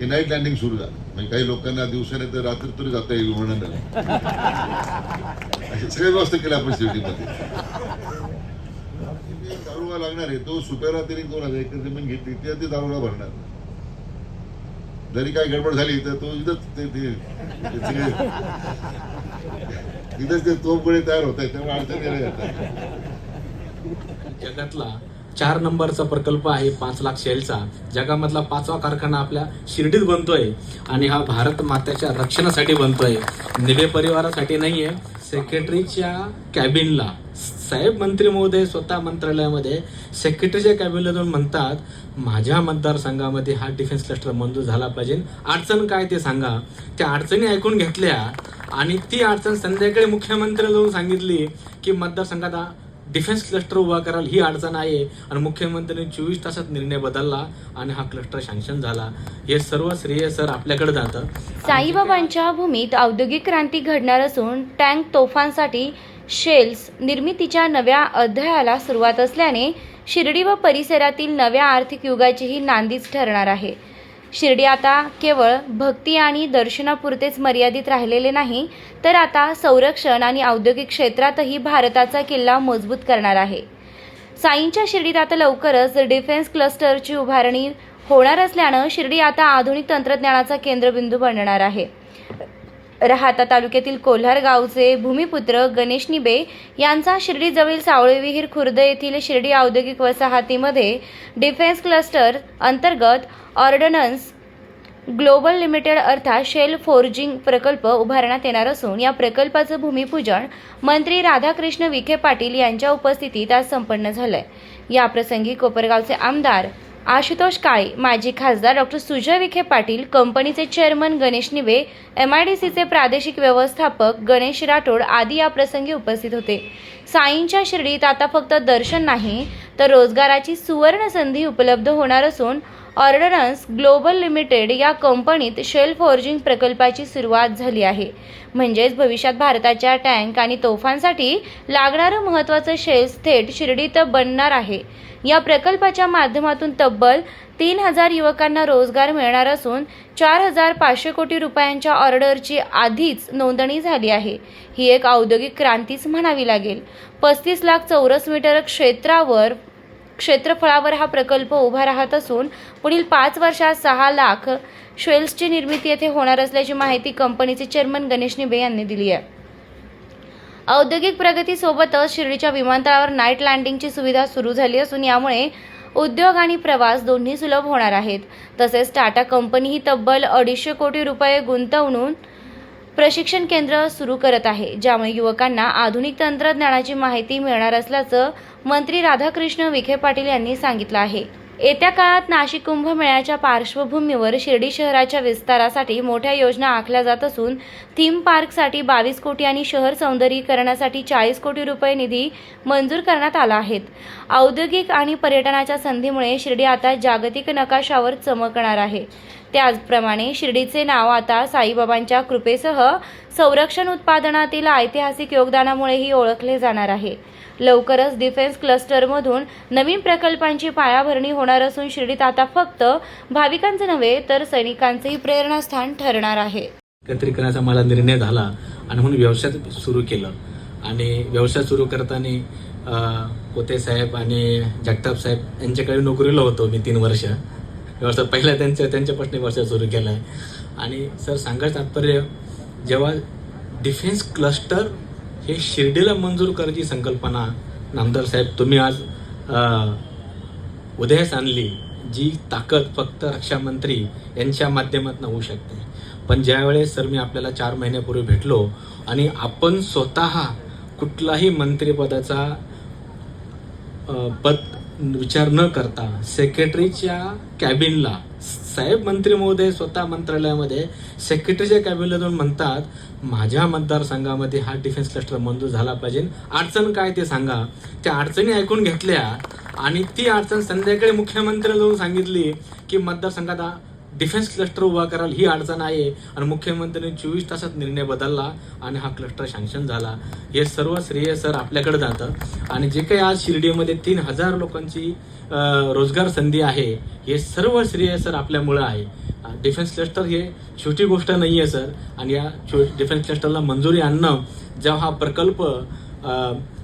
की night landing सुरू झालं. म्हणजे काही लोकांना दिवसाने तर रात्री तरी जाता येईल म्हणून अशी सगळी व्यवस्था केली आपण शिर्डीमध्ये. दारुगा लागणार आहे तो सुपेरा तरी दोन हजार एकर जमीन घेतली ती ते दारुगा भरणार. जरी काही गडबड झाली तर तो इथंच ते ते ते सगळे तयार होत आहे त्यामुळे अडचण येण्या जगातला चार नंबरचा प्रकल्प आहे पाच लाख शेलचा. जगामधला पाचवा कारखाना आपल्या शिर्डीत बनतोय आणि हा भारत मात्याच्या रक्षणासाठी बनतोय. निबे परिवारासाठी नाहीये सेक्रेटरीच्या कॅबिनला साहेब मंत्री महोदय स्वतः मंत्रालयामध्ये सेक्रेटरीच्या कॅबिनला जाऊन म्हणतात माझ्या मतदारसंघामध्ये हा डिफेन्स क्लस्टर मंजूर झाला पाहिजे. अडचण काय ते सांगा. त्या अडचणी ऐकून घेतल्या आणि ती अडचण संध्याकाळी मुख्यमंत्र्याला जाऊन सांगितली की मतदारसंघात हा डिफेन्स क्लस्टर उभा कराल ही अडचण आहे. आणि मुख्यमंत्र्यांनी चोवीस तासात निर्णय बदलला आणि हा क्लस्टर सँक्शन झाला. हे सर्व श्रेय सर आपल्याकडे जातं. साईबाबांच्या भूमीत औद्योगिक क्रांती घडणार असून टँक तोफांसाठी शेल्स निर्मितीच्या नव्या अध्यायाला सुरुवात असल्याने शिर्डी व परिसरातील नव्या आर्थिक युगाचीही नांदीच ठरणार आहे. शिर्डी आता केवळ भक्ती आणि दर्शनापुरतेच मर्यादित राहिलेले नाही तर आता संरक्षण आणि औद्योगिक क्षेत्रातही भारताचा किल्ला मजबूत करणार आहे. साईंच्या शिर्डीत आता लवकरच डिफेन्स क्लस्टरची उभारणी होणार असल्यानं शिर्डी आता आधुनिक तंत्रज्ञानाचा केंद्रबिंदू बनणार आहे. राहाता तालुक्यातील कोल्हार गावचे भूमिपुत्र गणेश निबे यांचा शिर्डीजवळील सावळे विहीर खुर्द येथील शिर्डी औद्योगिक वसाहतीमध्ये डिफेन्स क्लस्टर अंतर्गत ऑर्डनन्स ग्लोबल लिमिटेड अर्थात शेल फोर्जिंग प्रकल्प उभारण्यात येणार असून या प्रकल्पाचं भूमिपूजन मंत्री राधाकृष्ण विखे पाटील यांच्या उपस्थितीत आज संपन्न झालंय. या प्रसंगी कोपरगावचे आमदार आशुतोष काळे माजी खासदार डॉक्टर सुजय विखे पाटील कंपनीचे chairman Ganesh Nive M I D सीचे प्रादेशिक व्यवस्थापक गणेश राठोड आदी या प्रसंगी उपस्थित होते. साईंच्या शिर्डीत आता फक्त दर्शन नाही तर रोजगाराची सुवर्ण संधी उपलब्ध होणार असून ऑर्डनन्स ग्लोबल लिमिटेड या कंपनीत शेल फोर्जिंग प्रकल्पाची सुरुवात झाली आहे. म्हणजेच भविष्यात भारताच्या टँक आणि तोफांसाठी लागणारं महत्त्वाचं शेल्स थेट शिर्डीत बनणार आहे. या प्रकल्पाच्या माध्यमातून तब्बल तीन हजार युवकांना रोजगार मिळणार असून चार हजार पाचशे कोटी रुपयांच्या ऑर्डरची आधीच नोंदणी झाली आहे. ही एक औद्योगिक क्रांतीच म्हणावी लागेल. पस्तीस लाख चौरस मीटर क्षेत्रावर क्षेत्रफळावर हा प्रकल्प उभा राहत असून पुढील पाच वर्षात सहा लाख श्वेल्सची निर्मिती येथे होणार असल्याची माहिती कंपनीचे चेअरमन गणेश निबे यांनी दिली आहे. औद्योगिक प्रगतीसोबतच शिर्डीच्या विमानतळावर नाईट लँडिंगची सुविधा सुरू झाली असून यामुळे उद्योग आणि प्रवास दोन्ही सुलभ होणार आहेत. तसेच टाटा कंपनी ही तब्बल अडीचशे कोटी रुपये गुंतवणून प्रशिक्षण केंद्र सुरू करत आहे ज्यामुळे युवकांना आधुनिक तंत्रज्ञानाची माहिती मिळणार असल्याचं मंत्री राधाकृष्ण विखे पाटील यांनी सांगितलं आहे. येत्या काळात नाशिक कुंभमेळ्याच्या पार्श्वभूमीवर शिर्डी शहराच्या विस्तारासाठी मोठ्या योजना आखल्या जात असून थीम पार्कसाठी बावीस कोटी आणि शहर सौंदर्यीकरणासाठी चाळीस कोटी रुपये निधी मंजूर करण्यात आला आहेत औद्योगिक आणि पर्यटनाच्या संधीमुळे शिर्डी आता जागतिक नकाशावर चमकणार आहे. त्याचप्रमाणे शिर्डीचे नाव आता साईबाबांच्या कृपेसह संरक्षण उत्पादनातील ऐतिहासिक योगदानामुळेही ओळखले जाणार आहे. लवकरच डिफेन्स क्लस्टरमधून नवीन प्रकल्पांची पायाभरणी होणार असून शिर्डीत आता फक्त भाविकांचं नव्हे तर सैनिकांचेही प्रेरणास्थान ठरणार आहे. एकत्रीकरणाचा मला निर्णय झाला आणि म्हणून व्यवसाय सुरू केलं. आणि व्यवसाय सुरू करताना अं, पोते साहेब आणि जगताप साहेब यांच्याकडे नोकरीला होतो मी तीन वर्ष. व्यवस्था पहिला त्यांच्या त्यांच्यापासून व्यवसाय सुरू केला आहे आणि सर सांगायचं तात्पर्य जेव्हा डिफेन्स क्लस्टर हे शिर्डीला मंजूर करायची संकल्पना नामदार साहेब तुम्ही आज उदयास आणली जी ताकद फक्त रक्षामंत्री यांच्या माध्यमातून होऊ शकते. पण ज्यावेळेस सर मी आपल्याला चार महिन्यापूर्वी भेटलो आणि आपण स्वतः कुठलाही मंत्रिपदाचा पद विचार न करता सेक्रेटरीच्या कॅबिनला साहेब मंत्री महोदय स्वतः मंत्रालयामध्ये सेक्रेटरीच्या कॅबिनला जाऊन म्हणतात माझ्या मतदारसंघामध्ये हा डिफेन्स क्लस्टर मंजूर झाला पाहिजे. अडचण काय ते सांगा. त्या अडचणी ऐकून घेतल्या आणि ती अडचण संध्याकाळी मुख्यमंत्र्याला जाऊन सांगितली की मतदारसंघात डिफेन्स क्लस्टर उभा कराल ही अडचण आहे. आणि मुख्यमंत्र्यांनी चोवीस तासात निर्णय बदलला आणि हा क्लस्टर सँक्शन झाला. हे सर्व श्रेय सर आपल्याकडे जातं. आणि जे काही आज शिर्डीमध्ये तीन हजार लोकांची रोजगार संधी आहे हे सर्व श्रेय सर आपल्यामुळं आहे. डिफेन्स क्लस्टर हे छोटी गोष्ट नाही आहे सर. आणि या डिफेन्स क्लस्टरला मंजुरी आणणं जेव्हा हा प्रकल्प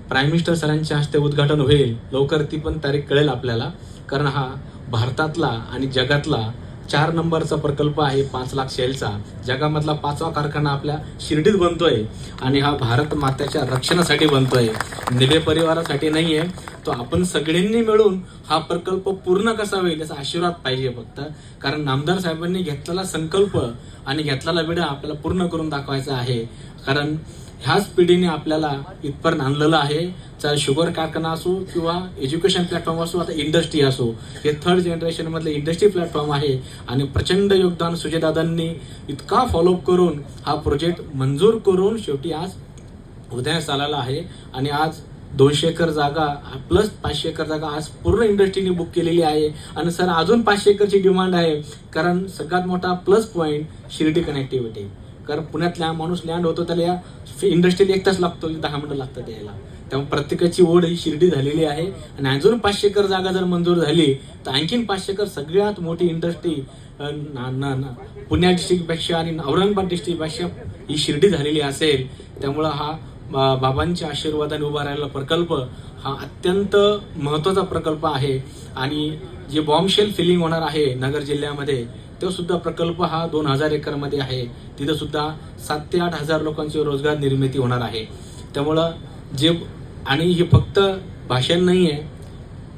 प्राईम मिनिस्टर सरांच्या हस्ते उद्घाटन होईल लवकर ती पण तारीख कळेल आपल्याला. कारण हा भारतातला आणि जगातला चार नंबरचा प्रकल्प आहे पाच लाख शेलचा. जगामधला पाचवा कारखाना आपल्या शिर्डीत बनतोय आणि हा भारत मात्याच्या रक्षणासाठी बनतोय. निबे परिवारासाठी नाही आहे तो आपण सगळ्यांनी मिळून हा प्रकल्प पूर्ण कसा होईल याचा आशीर्वाद पाहिजे फक्त. कारण नामदार साहेबांनी घेतलेला संकल्प आणि घेतलेला विडा आपल्याला पूर्ण करून दाखवायचा आहे. कारण ह्याच पिढीने आपल्याला इथपर्यंत आणलेलं आहे. चाहे शुगर कारखाना असो किंवा एज्युकेशन प्लॅटफॉर्म असो आता इंडस्ट्री असो हे थर्ड जनरेशनमधलं इंडस्ट्री प्लॅटफॉर्म आहे. आणि प्रचंड योगदान सुजयदादांनी इतका फॉलोअप करून हा प्रोजेक्ट मंजूर करून शेवटी आज उदयास आलेला आहे. आणि आज दोनशे एकर जागा प्लस पाचशे एकर जागा आज पूर्ण इंडस्ट्रीने बुक केलेली आहे. आणि सर अजून पाचशे एकरची डिमांड आहे. कारण सगळ्यात मोठा प्लस पॉईंट शिर्डी कनेक्टिव्हिटी कारण पुण्यातल्या माणूस लँड होतो त्याला इंडस्ट्रीला एक तास लागतो दहा मिनिटं लागतात यायला. त्यामुळे प्रत्येकाची ओढ ही शिर्डी झालेली आहे. आणि अजून पाचशे कर जागा जर मंजूर झाली तर आणखीन पाचशे कर सगळ्यात मोठी इंडस्ट्री पुण्या डिस्ट्रिक्टपेक्षा आणि औरंगाबाद डिस्ट्रिक्टपेक्षा ही शिर्डी झालेली असेल. त्यामुळं हा बा- बाबांच्या आशीर्वादाने उभा राहिलेला प्रकल्प हा अत्यंत महत्त्वाचा प्रकल्प आहे. आणि जे बॉम्बशेल फिलिंग होणार आहे नगर जिल्ह्यामध्ये तो सुद्धा प्रकल्प हा दोन हजार एकरमध्ये आहे. तिथं सुद्धा सात ते आठ हजार लोकांची रोजगार निर्मिती होणार आहे. त्यामुळं जे आणि हे फक्त भाषण नाही आहे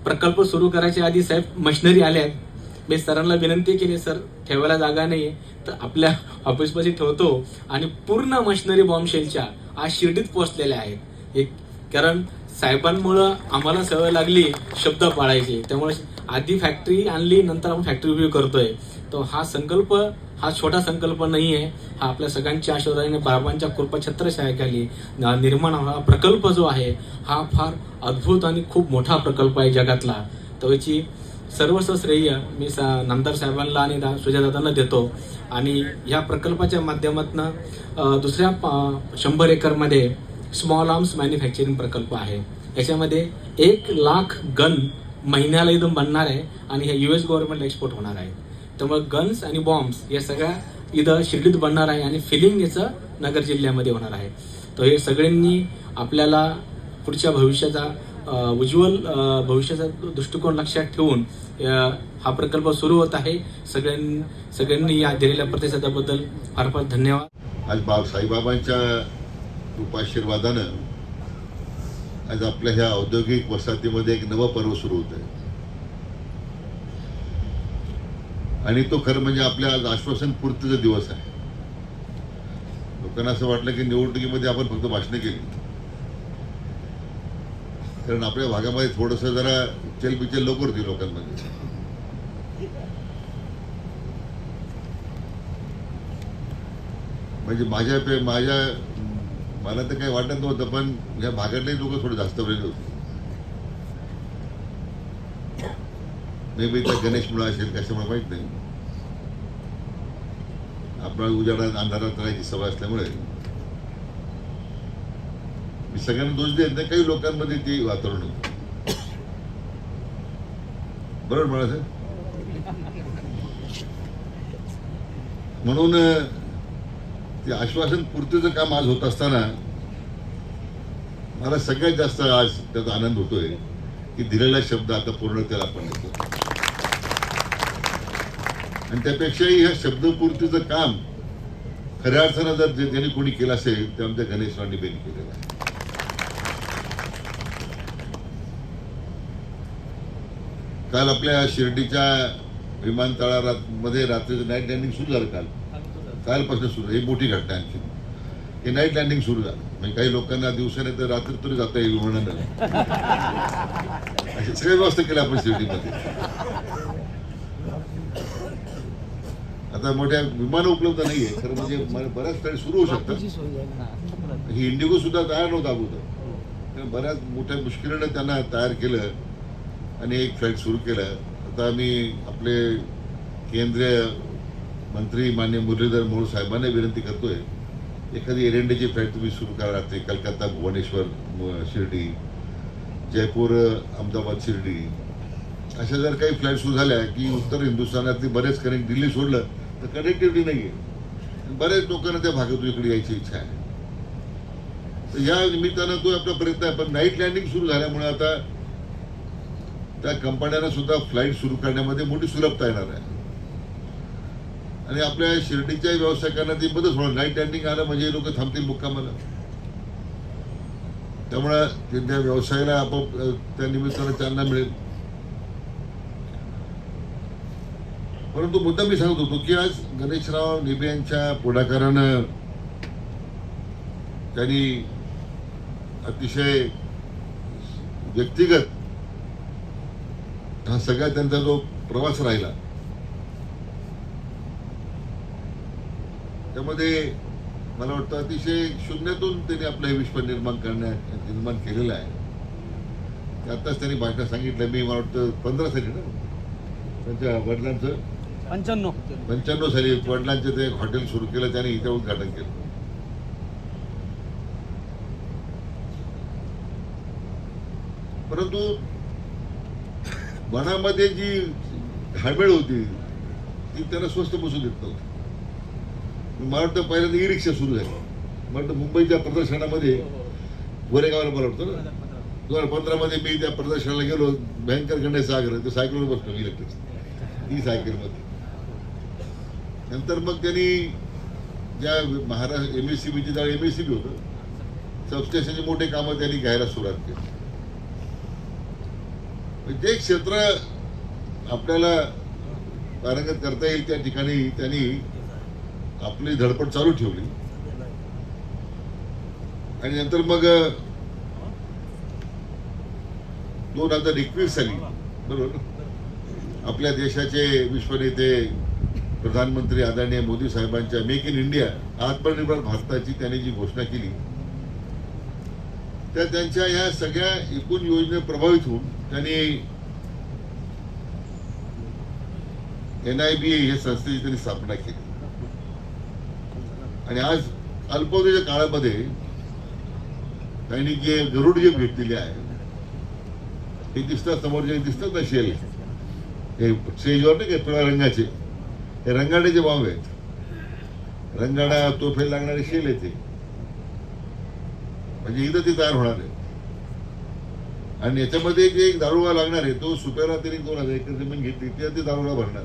प्रकल्प सुरू करायच्या आधी साहेब मशिनरी आल्यात. मी सरांना विनंती केली सर ठेवायला जागा नाही आहे तर आपल्या ऑफिसमध्ये ठेवतो आणि पूर्ण मशिनरी बॉम्बशेलच्या आज शिर्डीत पोहोचलेल्या आहेत. एक कारण साहेबांमुळं आम्हाला सवय लागली शब्द पाळायचे. त्यामुळे आधी फॅक्टरी आणली नंतर आपण फॅक्टरी रिव्ह्यू करतोय. तो हा संकल्प हा छोटा संकल्प नाही आहे हा आपल्या सगळ्यांच्या आशीर्वादाने बाबांच्या कृपा छत्रछायाखाली निर्माण होणारा प्रकल्प जो आहे हा फार अद्भुत आणि खूप मोठा प्रकल्प आहे जगातला. तर याची सर्वस्व श्रेय मी सा- नामदार साहेबांना आणि दा- सुजयदादांना देतो. आणि या प्रकल्पाच्या माध्यमातून दुसऱ्या प- शंभर एकरमध्ये स्मॉल आर्म्स मॅन्युफॅक्चरिंग प्रकल्प आहे. याच्यामध्ये एक लाख गन महिन्याला इथून बनणार आहे आणि हे यू एस गव्हर्नमेंट एक्सपोर्ट होणार आहे. त्यामुळे गन्स आणि बॉम्ब्स या सगळ्या इथं शिर्डीत बनणार आहे आणि फिलिंग याचं नगर जिल्ह्यामध्ये होणार आहे. तर हे सगळ्यांनी आपल्याला पुढच्या भविष्याचा उज्ज्वल भविष्याचा दृष्टिकोन लक्षात ठेवून हा प्रकल्प सुरू होत आहे. सगळ्यांनी सगळ्यांनी या दिलेल्या प्रतिसादाबद्दल फार फार धन्यवाद. आज बाब साईबाबांच्या कृपाशीर्वादानं आज आपल्या ह्या औद्योगिक वसाहतीमध्ये एक नवं पर्व सुरू होत आहे. आणि तो खरं म्हणजे आपल्या आज आश्वासन पूर्तीचा दिवस आहे. लोकांना असं वाटलं की निवडणुकीमध्ये आपण फक्त भाषणं केली. कारण आपल्या भागामध्ये थोडस जरा चलबिचल लवकर होती लोकांमध्ये. म्हणजे माझ्या पे माझ्या मला तर काही वाटत नव्हतं पण या भागातले लोक थोडे जास्त वेळेले होते. मे बी त्या गणेशमुळे असेल कशामुळे माहीत नाही. आपला उजाडात अंधारात राहायची सवय असल्यामुळे. मी सगळ्यांना दोष देत नाही काही लोकांमध्ये ते वातावरण होतं. बरोबर बाळासाहेब? म्हणून ते आश्वासन पूर्तीचं काम आज होत असताना मला सगळ्यात जास्त आज त्याचा आनंद होतोय की दिलेला शब्द आता पूर्ण त्याला आपण येतो आणि त्यापेक्षाही ह्या शब्दपूर्तीचं काम खऱ्या अर्थानं जर जे ज्यांनी कोणी केलं असेल ते आमच्या गणेशरावांनी बेन केलेलं आहे. काल आपल्या शिर्डीच्या विमानतळा मध्ये रात्रीचं नाईट लँडिंग सुरू झालं काल. कालपासून सुरू. ही मोठी घटना आहे आणखी हे नाईट लँडिंग सुरू झालं. म्हणजे काही लोकांना दिवसाने तर रात्री तरी जाता येईल विमानानं. अशी सगळ्या व्यवस्था केल्या आपण शिर्डीमध्ये. आता मोठ्या विमान उपलब्ध नाहीये खरं म्हणजे बऱ्याच ठिकाणी सुरू होऊ शकतात ही इंडिगो सुद्धा तयार नव्हतं अगोदर. तर बऱ्याच मोठ्या मुश्किलीनं त्यांना तयार केलं आणि एक फ्लाईट सुरू केलं. आता आम्ही आपले केंद्रीय मंत्री मान्य मुरलीधर मोहोळ साहेबांना विनंती करतोय एखादी एअर इंडियाची फ्लाईट तुम्ही सुरू करा. रात्री कलकत्ता भुवनेश्वर शिर्डी जयपूर अहमदाबाद शिर्डी. अशा जर काही फ्लाईट सुरू झाल्या की उत्तर हिंदुस्थानातली बरेच कनेक्ट दिल्ली सोडलं तर कनेक्टिव्हिटी नाही आहे बऱ्याच लोकांना त्या भागातून इकडे यायची इच्छा आहे. तर या निमित्तानं तो आपला प्रयत्न आहे. पण नाईट लँडिंग सुरू झाल्यामुळे आता त्या कंपन्यांना सुद्धा फ्लाईट सुरू करण्यामध्ये मोठी सुलभता येणार आहे. आणि आपल्या शिर्डीच्या व्यावसायिकांना ती मदत होणार. नाईट लँडिंग आलं म्हणजे लोक थांबतील मुक्कामाला. त्यामुळं त्या व्यवसायाला आपोआप त्या निमित्तानं चालना मिळेल. परंतु मुद्दा मी सांगत होतो की आज गणेशराव निबे यांच्या पुढाकारानं त्यांनी अतिशय व्यक्तिगत हा सगळा त्यांचा जो प्रवास राहिला त्यामध्ये मला वाटतं अतिशय शून्यातून त्यांनी आपलं हे विश्व निर्माण करण्यात निर्माण केलेलं आहे. आत्ताच त्यांनी भाषा सांगितलं मी मला वाटतं पंधरा साली ना त्यांच्या वडिलांचं पंच्याण्णव. पंच्याण्णव साली वडिलांचे ते एक हॉटेल सुरू केलं त्याने इथे उद्घाटन केलं. परंतु मनामध्ये जी घाबेळ होती ती त्याला स्वस्त बसू देत नव्हती. मला वाटतं पहिल्यांदा ई रिक्षा सुरू झाली. मला वाटतं मुंबईच्या प्रदर्शनामध्ये गोरेगावला मला वाटतं ना? दोन हजार पंधरामध्ये मी त्या प्रदर्शनाला गेलो भयंकर गणेश सागर ते सायकलवर बसलो इलेक्ट्रिक. ई सायकलमध्ये. नंतर मग त्यांनी ज्या महाराष्ट्र एम एस सी बीची जागा एम एस सी बी होतं सबस्टेशनचे मोठे कामं त्यांनी घ्यायला सुरुवात केली. म्हणजे जे क्षेत्र आपल्याला पारंगत करता येईल त्या ठिकाणी त्यांनी आपली धडपड चालू ठेवली. आणि नंतर मग दोन हजार एकवीस साली बरोबर? आपल्या देशाचे विश्वनेते प्रधानमंत्री आदरणीय मोदी साहेबांच्या मेक इन इंडिया आत्मनिर्भर भारताची त्यांनी जी घोषणा केली त्या त्यांच्या या सगळ्या एकूण योजने प्रभावित होऊन त्यांनी एन आय बी या संस्थेची त्यांनी स्थापना केली. आणि आज अल्पवधीच्या काळामध्ये त्यांनी जे गरुड जे भेटलेले आहे हे दिसतात समोर जे दिसतात ना शेल हे स्टेजवर नाही का पिवळ्या रंगाचे हे रंगाड्याचे बॉम्ब आहेत. रंगाडा तोफे लागणारे शेल आहेत ते. म्हणजे इथं ते तयार होणार आहे आणि याच्यामध्ये जे एक दारुगा लागणार आहे. तो सुप्याला तरी दोन हजार एकर जमीन घेतली त्या ते दारुगा भरणार.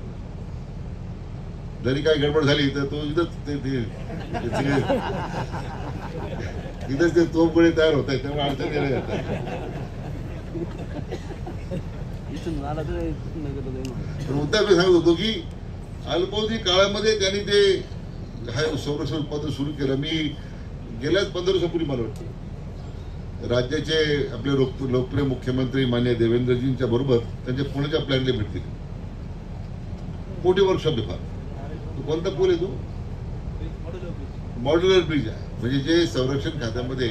जरी काय गडबड झाली तर तो इथंच ते तोफगोळे तयार होत आहेत. त्यामुळे अडचण येण्या जातात. पण मुद्दा मी सांगत होतो की अल्पावधी काळामध्ये त्यांनी ते संरक्षण उत्पादन सुरू केलं. मी गेल्याच पंधरा दिवसापूर्वी मला वाटतं. राज्याचे आपले लोक लोकप्रिय मुख्यमंत्री मान्य देवेंद्रजींच्या बरोबर त्यांच्या पुण्याच्या प्लॅनला भेटतील मोठी वर्कशॉप आहे फार कोणता पूल आहे तो? मॉड्युलर ब्रिज आहे. म्हणजे जे संरक्षण खात्यामध्ये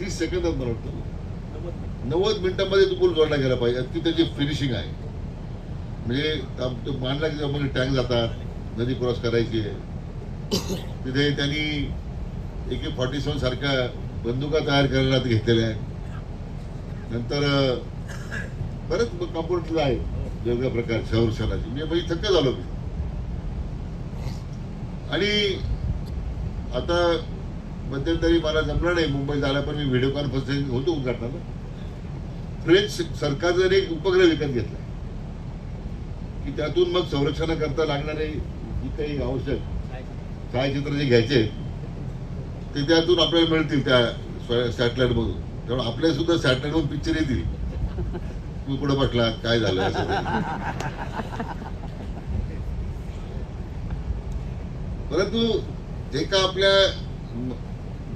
तीस सेकंदात मला वाटतं. नव्वद मिनिटांमध्ये तो पूल जोडला गेला पाहिजे. ती त्याची फिनिशिंग आहे. म्हणजे मांडला तो मानला की मग टँक जातात नदी क्रॉस करायची आहे. तिथे त्यांनी ए के फॉर्टी सेवन सारख्या बंदुका तयार करायला घेतलेल्या आहेत. नंतर अं, बरेच आहे वेगवेगळ्या प्रकार संरक्षणाची मी म्हणजे थक्क झालो मी. आणि आता मध्यंतरी मला जमलं नाही मुंबईत आला पण मी व्हिडिओ कॉन्फरन्सिंग होतो उद्घाटनाला. फ्रेंच सरकारचा एक उपग्रह विकत घेतला. की त्यातून मग संरक्षणाकरता लागणारे जी काही आवश्यक छायाचित्र. जे घ्यायचे ते त्यातून आपल्याला मिळतील त्या सॅटेलाइट मधून. त्यामुळे आपल्या सुद्धा सॅटेलाइट मधून पिक्चर येतील. तुम्ही कुठं बसलात? काय झालं. परंतु एका आपल्या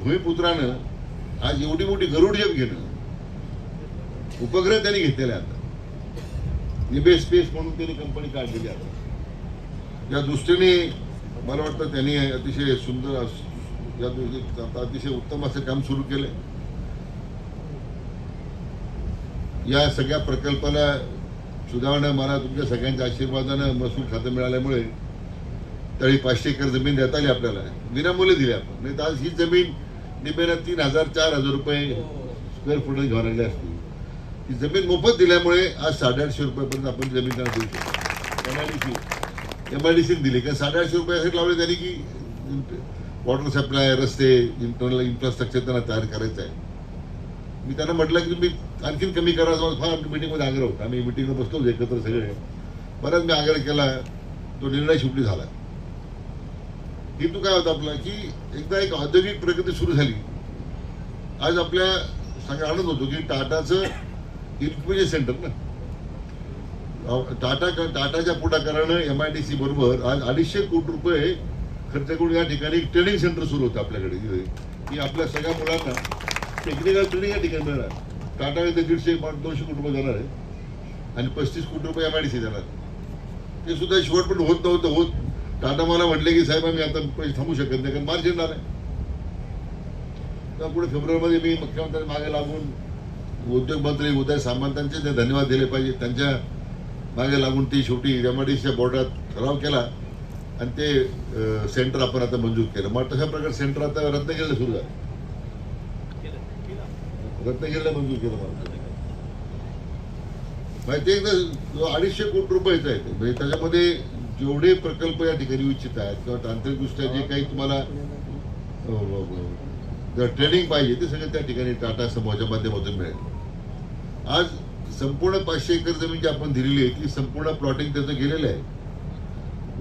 भूमिपुत्रानं आज एवढी मोठी गरुड जेप घेणं उपग्रह त्यांनी घेतलेले आता. स्पेस म्हणून त्यांनी कंपनी काढलेली आहे. या दृष्टीने मला वाटतं त्यांनी अतिशय सुंदर या अतिशय उत्तम असं काम सुरू केलं. या सगळ्या प्रकल्पाला सुधारणं मला तुमच्या सगळ्यांच्या आशीर्वादानं महसूल खातं मिळाल्यामुळे तरी पाचशे एकर जमीन देता आली आपल्याला. विनामूल्य दिली आपण. नाही तर आज ही जमीन निम्यानं तीन हजार चार हजार रुपये स्क्वेअर फुट घ्यावं लागली. असती ती जमीन मोफत दिल्यामुळे आज साडेआठशे रुपयापर्यंत आपण जमीन त्यांना देऊ शकतो. कमालीची एम आय डी सीने दिले. कारण साडेआठशे रुपयासाठी लावले त्यांनी की वॉटर सप्लाय रस्ते इंटरनल इन्फ्रास्ट्रक्चर त्यांना तयार करायचं आहे. मी त्यांना म्हटलं की तुम्ही आणखीन कमी करा. फार आमच्या मिटिंगमध्ये आग्रह होता. आम्ही मिटिंगला बसलो होतो एकत्र सगळे. परत मी आग्रह केला. तो निर्णय शेवटी झाला. हेतू काय होता आपला? की एकदा एक औद्योगिक प्रगती सुरू झाली. आज आपल्या सांगा आनंद होतो की टाटाचं इन्क्युबेशन सेंटर ना. टाटा टाटाच्या पुढाकारानं एम आय डी सी बरोबर आज अडीचशे कोटी रुपये खर्च करून या ठिकाणी एक ट्रेनिंग सेंटर सुरू होतं आपल्याकडे. की आपल्या सगळ्या मुलांना टेक्निकल ट्रेनिंग या ठिकाणी मिळणार. टाटा इथे दीडशे दोनशे कोटी रुपये जाणार आहे. आणि पस्तीस कोटी रुपये एम आय डी सी देणार ते सुद्धा शेवट पण होत नव्हतं होत. टाटा मला म्हटले की साहेब आम्ही आता पैसे थांबू शकत नाही कारण मार्च येणार आहे तर पुढे फेब्रुवारीमध्ये मी मुख्यमंत्र्यांनी मागे लागून उद्योगमंत्री उदय सामंतांचे ते धन्यवाद दिले पाहिजे. त्यांच्या मागे लागून ती शेवटी एमआयडीसीच्या बोर्डात ठराव केला आणि ते सेंटर आपण आता मंजूर केलं. मग तशा प्रकारे सेंटर आता रत्नागिरीला सुरू झालं. रत्नागिरीला मंजूर केलं मला. म्हणजे माहिती एकदा अडीचशे कोटी रुपयाचं आहे म्हणजे त्याच्यामध्ये जेवढे प्रकल्प या ठिकाणी इच्छित आहेत किंवा तांत्रिकदृष्ट्या जे काही तुम्हाला हो, हो, हो. जर ट्रेनिंग पाहिजे ते सगळं त्या ठिकाणी टाटा समूहाच्या माध्यमातून मिळेल. आज संपूर्ण पाचशे एकर जमीन जी आपण दिलेली आहे ती संपूर्ण प्लॉटिंग त्याचं गेलेलं आहे.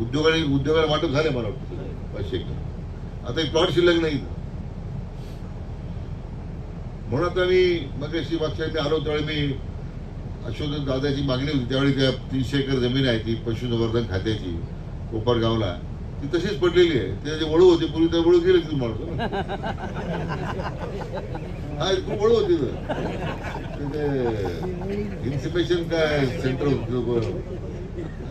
उद्योगाने उद्योगाला वाटप झालं मला वाटतं पाचशे एकर. आता एक प्लॉट शिल्लक नाही. म्हणून आता मी मग अशी मागच्या आलो त्यावेळी मी अशोक दादाची मागणी होती त्यावेळी त्या तीनशे एकर जमीन आहे ती पशुसंवर्धन खात्याची कोपरगावला. ती तशीच पडलेली आहे. ते वळू होते पूर्वी त्या वळू गेले तुम्हाला. हा खूप वळू होती इन्सिपेशन काय सेंटर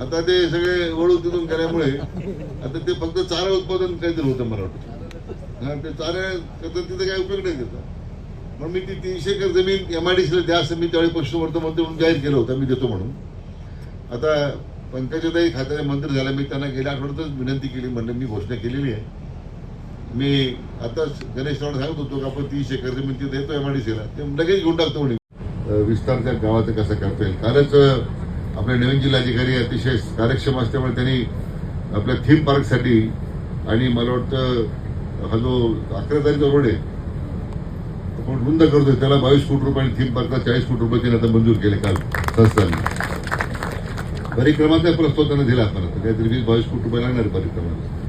आता ते सगळे वळू तिथून केल्यामुळे आता ते फक्त चारा उत्पादन काहीतरी होतं मला वाटतं हा ते चारा तिथं काय काही उपयोग नाही त्याचा पण मी ती तीनशे एकर जमीन एम आय डी सीला द्या असं मी त्यावेळी पशुवर्धन म्हणून जाहीर केलं होतं मी देतो म्हणून. आता पंकजाताई खात्याचे मंत्री झाल्या मी त्यांना गेल्या आठवड्यातच विनंती केली म्हणलं मी घोषणा केलेली आहे. मी आताच गणेश रावण सांगत होतो की आपण तीस एकर जमीन ती देतो एम आय डी सीला. ते लगेच घेऊन टाकतो म्हणे. विस्तार त्या गावाचा कसा करता येईल? कालच आपले नवीन जिल्हाधिकारी अतिशय कार्यक्षम असल्यामुळे त्यांनी आपल्या थीम पार्कसाठी आणि मला वाटतं हा जो अकरा तारीखचा रोड आहे आपण रुंद करतोय. त्याला बावीस कोटी रुपये आणि थीम पार्कला चाळीस कोटी रुपये त्यांनी आता मंजूर केले काल संस्थांनी. परिक्रमाचा प्रस्ताव त्यांना दिला आपण आता. काहीतरी वीस बावीस कोटी रुपये लागणार आहे परिक्रमाला.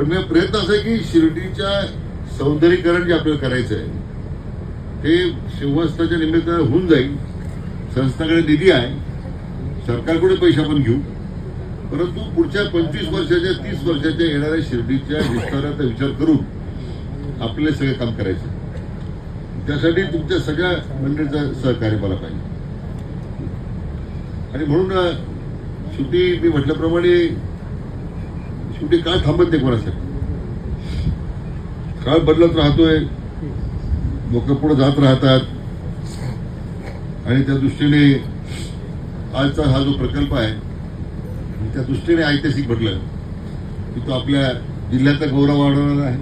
पण मी प्रयत्न असा आहे की शिर्डीच्या सौंदर्यीकरण जे आपल्याला करायचं आहे ते शिवस्ताच्या निमित्तानं होऊन जाईल. संस्थाकडे निधी आहे. सरकारकडे पैसे आपण घेऊ. परंतु पुढच्या पंचवीस वर्षाच्या तीस वर्षाच्या येणाऱ्या शिर्डीच्या विस्ताराचा विचार करून आपले सगळे काम करायचं त्यासाठी तुमच्या सगळ्या मंडळीचं सहकार्य मला पाहिजे. आणि म्हणून शेवटी मी म्हटल्याप्रमाणे शेवटी काय थांबत नाही कोणासाठी काळ बदलत राहतोय. लोक पुढे जात राहतात. आणि त्या दृष्टीने आजचा हा जो प्रकल्प आहे त्या दृष्टीने ऐतिहासिक म्हटलं की तो आपल्या जिल्ह्याचा गौरव वाढवणार आहे.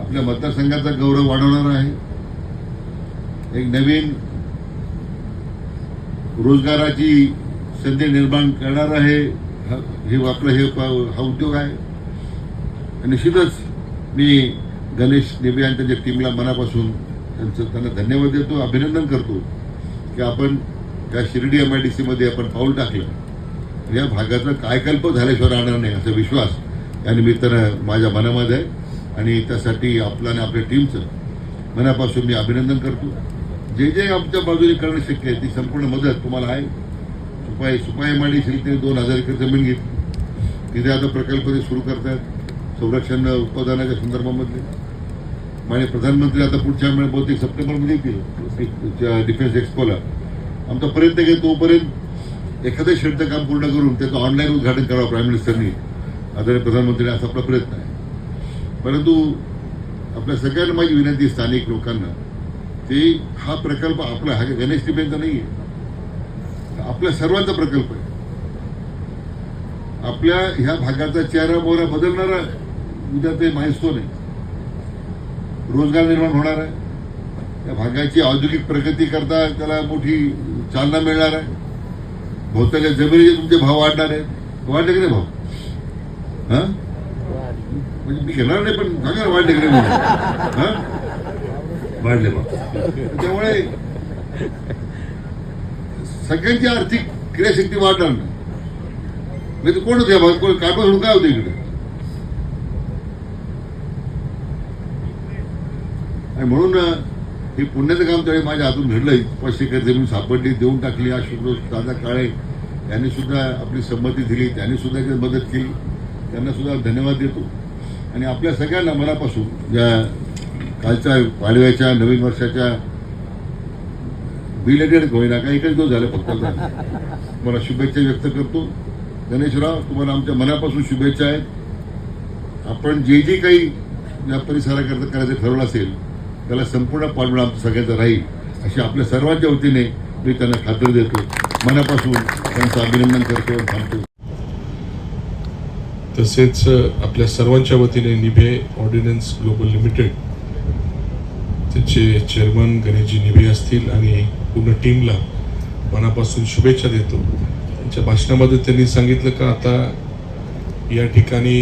आपल्या मतदारसंघाचा गौरव वाढवणार आहे. एक नवीन रोजगाराची संधी निर्माण करणार आहे. हा- हे आपलं हे हा उद्योग आहे. निश्चितच मी गणेश नेबे आणि त्यांच्या टीमला मनापासून त्यांचं त्यांना धन्यवाद देतो अभिनंदन करतो की आपण त्या शिर्डी एम आय डी सीमध्ये आपण पाऊल टाकलं. या भागाचा कायकल्प झाल्याशिवाय राहणार नाही असा विश्वास या निमित्तानं माझ्या मनामध्ये आहे. आणि त्यासाठी आपलं आणि आपल्या टीमचं मनापासून मी अभिनंदन करतो. जे जे आमच्या बाजूने करणं शक्य आहे ती संपूर्ण मदत तुम्हाला आहे. सुपाय सुपाई माडी ते दोन हजार एकर जमीन घेतली तिथे आता प्रकल्प ते सुरू करतात संरक्षण उत्पादनाच्या संदर्भामध्ये माने प्रधानमंत्री आता पुढच्या महिन्यात बहुतेक सप्टेंबरमध्ये येतील डिफेन्स एक्सपोला. आमचा प्रयत्न आहे तोपर्यंत एखाद्या शेडचं काम पूर्ण करून त्याचं ऑनलाईन उद्घाटन करावं प्राईम मिनिस्टरनी. आदरणीय प्रधानमंत्री असा आपला प्रयत्न आहे. परंतु आपल्या सगळ्यांना माझी विनंती स्थानिक लोकांना की हा प्रकल्प आपला हा गणेश टिपेंचा नाही आहे आपल्या सर्वांचा प्रकल्प आहे. आपल्या ह्या भागाचा चेहरा मोहरा बदलणारा उद्या ते माइलस्टोन आहे. रोजगार निर्माण होणार आहे. त्या भागाची औद्योगिक प्रगती करता त्याला मोठी चालना मिळणार आहे. बहुतांच्या जमिनीचे तुमचे भाव वाढणार आहेत. वाढले की नाही भाव? हा? म्हणजे मी घेणार नाही पण सांगा वाढले की नाही हा? वाढले भाव. त्यामुळे सगळ्यांची आर्थिक क्रियाशक्ती वाढणार नाही. नाही तर कोण होते कोण काटो सोडून काय होतं इकडे? आणि म्हणून हे पुण्याचं काम त्यावेळी माझ्या हातून घडलंय. पाचशे एकर जमीन सापडली देऊन टाकली. आशुतोष दादा काळे यांनी सुद्धा आपली संमती दिली. त्यांनी सुद्धा त्यात मदत केली. त्यांना सुद्धा धन्यवाद देतो. आणि आपल्या सगळ्यांना मनापासून या कालच्या पाडव्याच्या नवीन वर्षाच्या बिलेटेड होईना का एकच दिवस झाले फक्त आता. मला शुभेच्छा व्यक्त करतो. गणेशराव तुम्हाला आमच्या मनापासून शुभेच्छा आहेत. आपण जे जे काही या परिसराकरता करायचं ठरवलं असेल त्याला संपूर्ण पाठबळ आमचं सगळ्याचं राहील. अशी आपल्या सर्वांच्या वतीने मी त्यांना खात्री देतो. मनापासून त्यांचं अभिनंदन करतो आणि थांबतो. तसेच आपल्या सर्वांच्या वतीने निभे ऑर्डिनन्स ग्लोबल लिमिटेड त्याचे चेअरमन गणेशजी निभे असतील आणि पूर्ण टीमला मनापासून शुभेच्छा देतो. त्यांच्या भाषणामध्ये त्यांनी सांगितलं का आता या ठिकाणी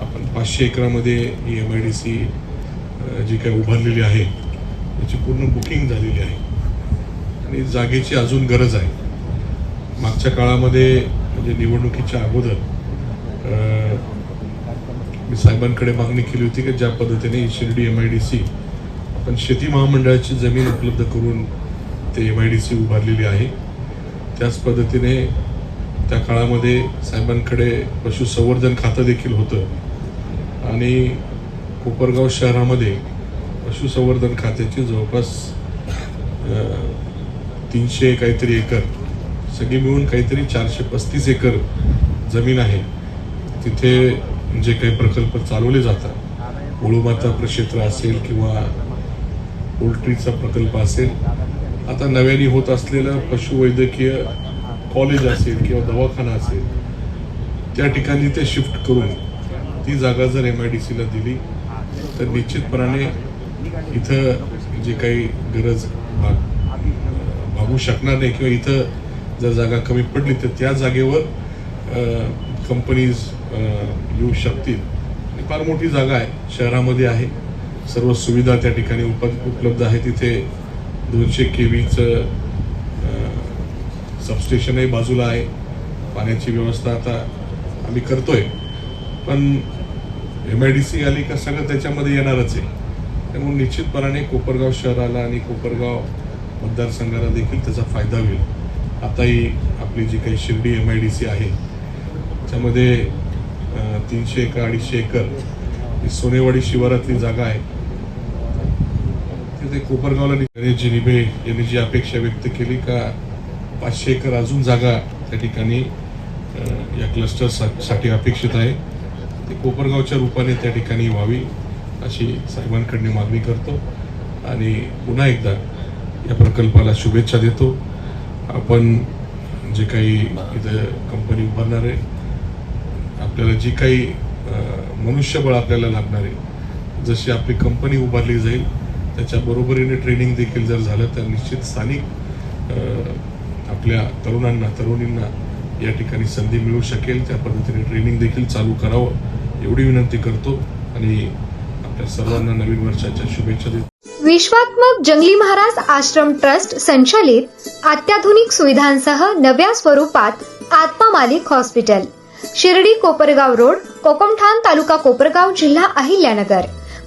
आपण पाचशे एकरामध्ये ही एम आय डी सी जी काही उभारलेली आहे त्याची पूर्ण बुकिंग झालेली आहे. आणि जागेची अजून गरज आहे. मागच्या काळामध्ये म्हणजे निवडणुकीच्या अगोदर मी साहेबांकडे मागणी केली होती की ज्या पद्धतीने Shirdi M I D C पण शेती महामंडळाची जमीन उपलब्ध करून ते एम आय डी सी उभारलेली आहे. त्याच पद्धतीने त्या काळामध्ये साहेबांकडे पशुसंवर्धन खातं देखील होतं. आणि कोपरगाव शहरामध्ये पशुसंवर्धन खात्याची जवळपास तीनशे काहीतरी एकर सगळी मिळून काहीतरी चारशे पस्तीस एकर जमीन आहे. तिथे जे काही प्रकल्प चालवले जातात मुळूमाता प्रक्षेत्र असेल किंवा पोल्ट्रीचा प्रकल्प असेल आता नव्याने होत असलेलं पशुवैद्यकीय कॉलेज असेल किंवा दवाखाना असेल त्या ठिकाणी ते शिफ्ट करून ती जागा जर एम आय डी सीला दिली तर निश्चितपणाने इथं जे काही गरज भाग भागू शकणार नाही किंवा इथं जर जागा कमी पडली तर त्या जागेवर कंपनीज येऊ शकतील. फार मोठी जागा आहे शहरामध्ये आहे. सर्व सुविधा त्या ठिकाणी उप उपलब्ध आहे. तिथे दोनशे के व्हीचं सबस्टेशनही बाजूला आहे. पाण्याची व्यवस्था आता आम्ही करतोय. पण एम आय डी सी आली का सगळं त्याच्यामध्ये येणारच आहे. त्यामुळे निश्चितपणाने कोपरगाव शहराला आणि कोपरगाव मतदारसंघाला देखील त्याचा फायदा होईल. आताही आपली जी काही Shirdi M I D C आहे त्यामध्ये तीनशे एकर अडीचशे एकर ही सोनेवाडी शिवारातली जागा आहे. ते कोपरगावला गणेशजी निभे यांनी जी अपेक्षा व्यक्त केली का पाचशे एकर अजून जागा त्या ठिकाणी या क्लस्टरसाठी अपेक्षित आहे. ते कोपरगावच्या रूपाने त्या ठिकाणी व्हावी अशी साहेबांकडे मागणी करतो. आणि पुन्हा एकदा या प्रकल्पाला शुभेच्छा देतो. आपण जे काही इथं कंपनी उभारणार आहे आपल्याला जी काही मनुष्यबळ आपल्याला लागणार आहे जशी आपली कंपनी उभारली जाईल त्याच्या बरोबरीने ट्रेनिंग देखील जर झालं तर निश्चित स्थानिक आपल्या तरुणांना तरुणींना या ठिकाणी संधी मिळू शकेल. त्या पद्धतीने ट्रेनिंग देखील चालू करावं एवढी विनंती करतो. आणि आपल्या सर्वांना नवीन वर्षाच्या शुभेच्छा देतो. विश्वात्मक जंगली महाराज आश्रम ट्रस्ट संचालित अत्याधुनिक सुविधांसह नव्या स्वरूपात आत्मा मालिक हॉस्पिटल. शिर्डी कोपरगाव रोड कोकमठाण तालुका कोपरगाव जिल्हा अहिल्यानगर.